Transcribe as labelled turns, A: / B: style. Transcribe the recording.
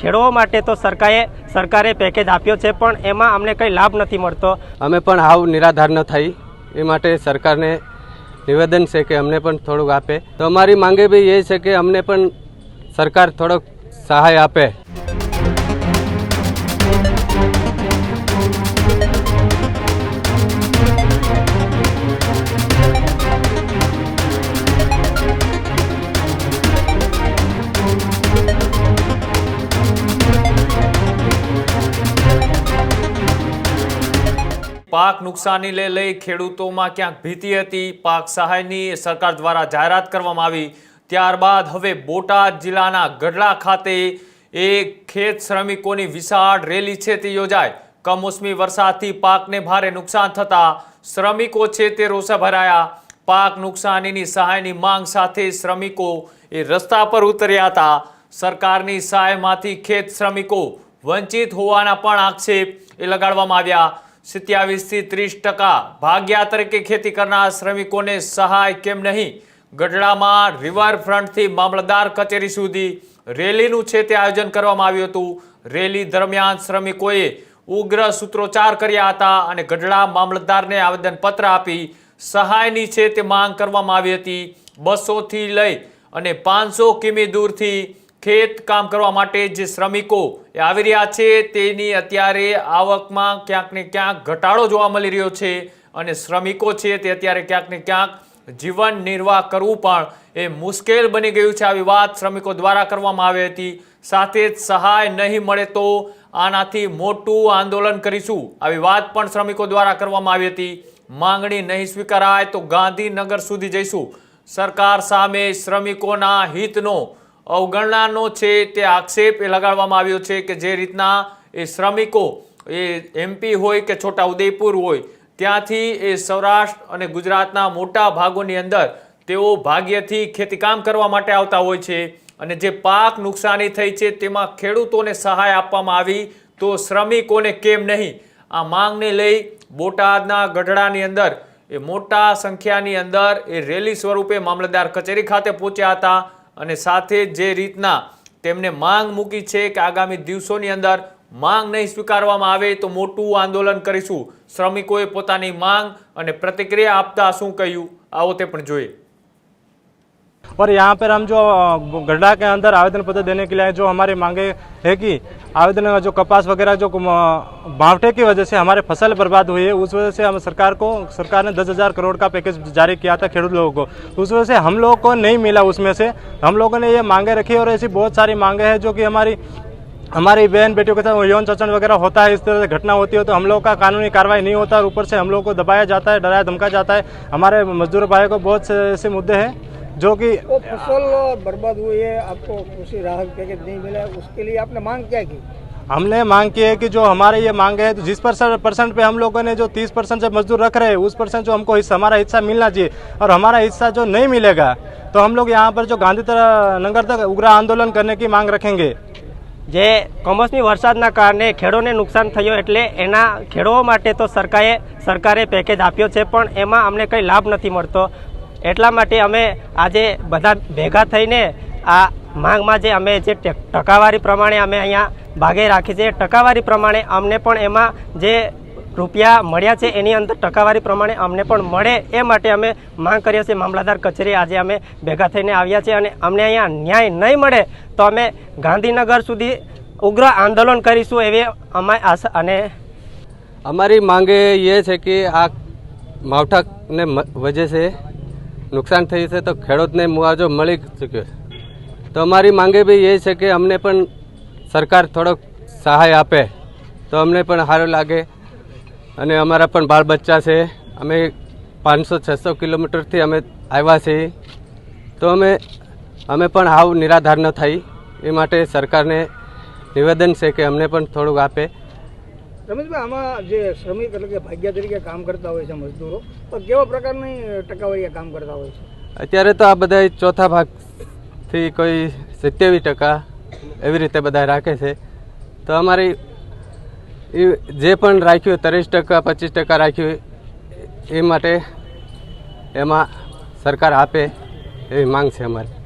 A: ખેડૂતો માટે તો સરકારે સરકારે પેકેજ આપ્યો છે, પણ એમાં અમને કંઈ લાભ નથી મળતો.
B: અમે પણ હાવ નિરાધાર ન થઈ. એ માટે સરકારને નિવેદન છે કે અમને પણ થોડુંક આપે. તો અમારી માંગે બી એ છે કે અમને પણ સરકાર થોડોક સહાય આપે.
C: પાક નુકસાની લઈ ખેડૂતોમાં ક્યાંક ભીતિ હતી. પાક સહાયની સરકાર દ્વારા જાહેરાત કરવામાં આવી. ત્યારબાદ હવે બોટાદ જિલ્લાના ગઢડા ખાતે એક ખેત શ્રમિકોની વિશાળ રેલી છે તે યોજાય. કમોસમી વરસાદથી પાકને ભારે નુકસાન થતા શ્રમિકો છે તે રોષે ભરાયા. પાક નુકસાનીની સહાયની માંગ સાથે શ્રમિકો એ રસ્તા પર ઉતર્યા હતા. સરકારની સહાયમાંથી ખેત શ્રમિકો વંચિત હોવાના પણ આક્ષેપ એ લગાડવામાં આવ્યા. સિત્યાવીસથી ત્રીસ ટકા ભાગ્યા તરીકે ખેતી કરનાર શ્રમિકોને સહાય કેમ નહીં? ગઢડામાં રિવરફ્રન્ટથી મામલતદાર કચેરી સુધી રેલીનું છે તે આયોજન કરવામાં આવ્યું હતું. રેલી દરમિયાન શ્રમિકોએ ઉગ્ર સૂત્રોચ્ચાર કર્યા હતા અને ગઢડા મામલતદારને આવેદનપત્ર આપી સહાયની છે તે માંગ કરવામાં આવી હતી. બસોથી લઈ અને પાંચસો કિમી દૂરથી ખેત કામ કરવા માટે જે શ્રમિકો એ આવી રહ્યા છે, તેની અત્યારે આવકમાં ક્યાંક ને ક્યાંક ઘટાડો જોવા મળી રહ્યો છે અને શ્રમિકો છે તે અત્યારે ક્યાંક ને ક્યાંક જીવન નિર્વાહ કરવું પણ એ મુશ્કેલ બની ગયું છે. આવી વાત શ્રમિકો દ્વારા કરવામાં આવી હતી. સાથે જ સહાય નહીં મળે તો આનાથી મોટું આંદોલન કરીશું. આવી વાત પણ શ્રમિકો દ્વારા કરવામાં આવી હતી. માંગણી નહીં સ્વીકારાય તો ગાંધીનગર સુધી જઈશું. સરકાર સામે શ્રમિકોના હિતનો અવગણનાનો છે તે આક્ષેપ એ લગાડવામાં આવ્યો છે કે જે રીતના એ શ્રમિકો, એ એમપી હોય કે છોટા ઉદયપુર હોય, ત્યાંથી એ સૌરાષ્ટ્ર અને ગુજરાતના મોટા ભાગોની અંદર તેઓ ભાગ્યથી ખેતીકામ કરવા માટે આવતા હોય છે અને જે પાક નુકસાની થઈ છે તેમાં ખેડૂતોને સહાય આપવામાં આવી તો શ્રમિકોને કેમ નહીં? આ માંગને લઈ બોટાદના ગઢડાની અંદર, એ મોટા સંખ્યાની અંદર એ રેલી સ્વરૂપે મામલતદાર કચેરી ખાતે પહોંચ્યા હતા અને સાથે જે રીતના તેમને માંગ મૂકી છે કે આગામી દિવસોની અંદર માંગ નહીં સ્વીકારવામાં આવે તો મોટું આંદોલન કરીશું. શ્રમિકોએ પોતાની માંગ અને પ્રતિક્રિયા આપતા શું કહ્યું? આવો તે પણ જોઈએ.
D: और यहाँ पर हम जो गड्ढा के अंदर आवेदन पत्र देने के लिए जो हमारी मांगे है कि आवेदन जो कपास वगैरह जो बावटे की वजह से हमारे फ़सल बर्बाद हुई है, उस वजह से हम सरकार को, सरकार ने दस हज़ार करोड़ का पैकेज जारी किया था खेडूत लोगों को। उस वजह से हम लोगों को नहीं मिला उसमें से। हम लोगों ने ये मांगे रखी और ऐसी बहुत सारी मांगे हैं जो कि हमारी हमारी बहन बेटियों के साथ, यौन शोषण वगैरह होता है, इस तरह से घटना होती है तो हम लोग का कानूनी कार्रवाई नहीं होता और ऊपर से हम लोग को दबाया जाता है, डराया, धमकाया जाता है। हमारे मजदूर भाई को बहुत से ऐसे मुद्दे हैं। जो कि
E: वो फसल बर्बाद हुई है आपको कृषि राहत पैकेज नहीं मिला है उसके लिए आपने मांग क्या की
D: हमने मांग की है कि जो हमारे ये मांगे है तो जिस परसेंट परसेंट पे हम लोगों ने जो तीस परसेंट से मजदूर रख रहे हैं उस परसेंट जो हमको हिस्सा हमारा हिस्सा मिलना चाहिए और हमारा हिस्सा जो नहीं मिलेगा तो हम लोग यहाँ पर जो गांधी तरह नगर तक उग्र आंदोलन करने की मांग रखेंगे
A: જે કમોસમી વરસાદના કારણે ખેડૂતોને નુકસાન થયું એટલે એના ખેડૂતો માટે તો સરકારે સરકારે પેકેજ આપ્યો છે પણ એમાં અમને કંઈ લાભ નથી મળતો એટલા માટે અમે આજે બધા ભેગા થઈને આ માંગમાં જે અમે જે ટકાવારી પ્રમાણે અમે અહીંયા ભાગે રાખી છે ટકાવારી પ્રમાણે અમને પણ એમાં જે રૂપિયા મળ્યા છે, એની અંદર ટકાવારી પ્રમાણે અમને પણ મળે એ માટે અમે માંગ કરીએ છીએ. મામલતદાર કચેરી આજે અમે ભેગા થઈને આવ્યા છીએ અને અમને અહીંયા ન્યાય નહીં મળે તો અમે ગાંધીનગર સુધી ઉગ્ર આંદોલન કરીશું એવી અમારી આશા અને
B: અમારી માંગે એ છે કે આ માવઠાને વજે છે નુકસાન થયું છે તો ખેડૂતને મુઆવજો મળી ચૂક્યો છે. તો અમારી માંગે બી એ છે કે અમને પણ સરકાર થોડોક સહાય આપે. તો અમને પણ સારું લાગે. અને અમારા પણ બાળ બચ્ચા છે. અમે પાંચસો, છસો કિલોમીટરથી અમે આવ્યા છીએ. તો અમે અમે પણ આવું નિરાધાર ન થઈ. એ માટે સરકારને નિવેદન છે કે અમને પણ થોડુંક આપે.
E: રમેશભાઈ આમાં જે શ્રમિક એટલે કે ભાગ્ય તરીકે કામ કરતા હોય છે મજદૂરો, તો કેવા પ્રકારની ટકાવારી કામ કરતા હોય છે?
B: અત્યારે તો આ બધા ચોથા ભાગથી કોઈ સિત્તેવીસ ટકા એવી રીતે બધા રાખે છે. તો અમારી એ જે પણ રાખ્યું ત્રીસ ટકા, પચીસ ટકા રાખ્યું એ માટે એમાં સરકાર આપે એવી માંગ છે અમારી.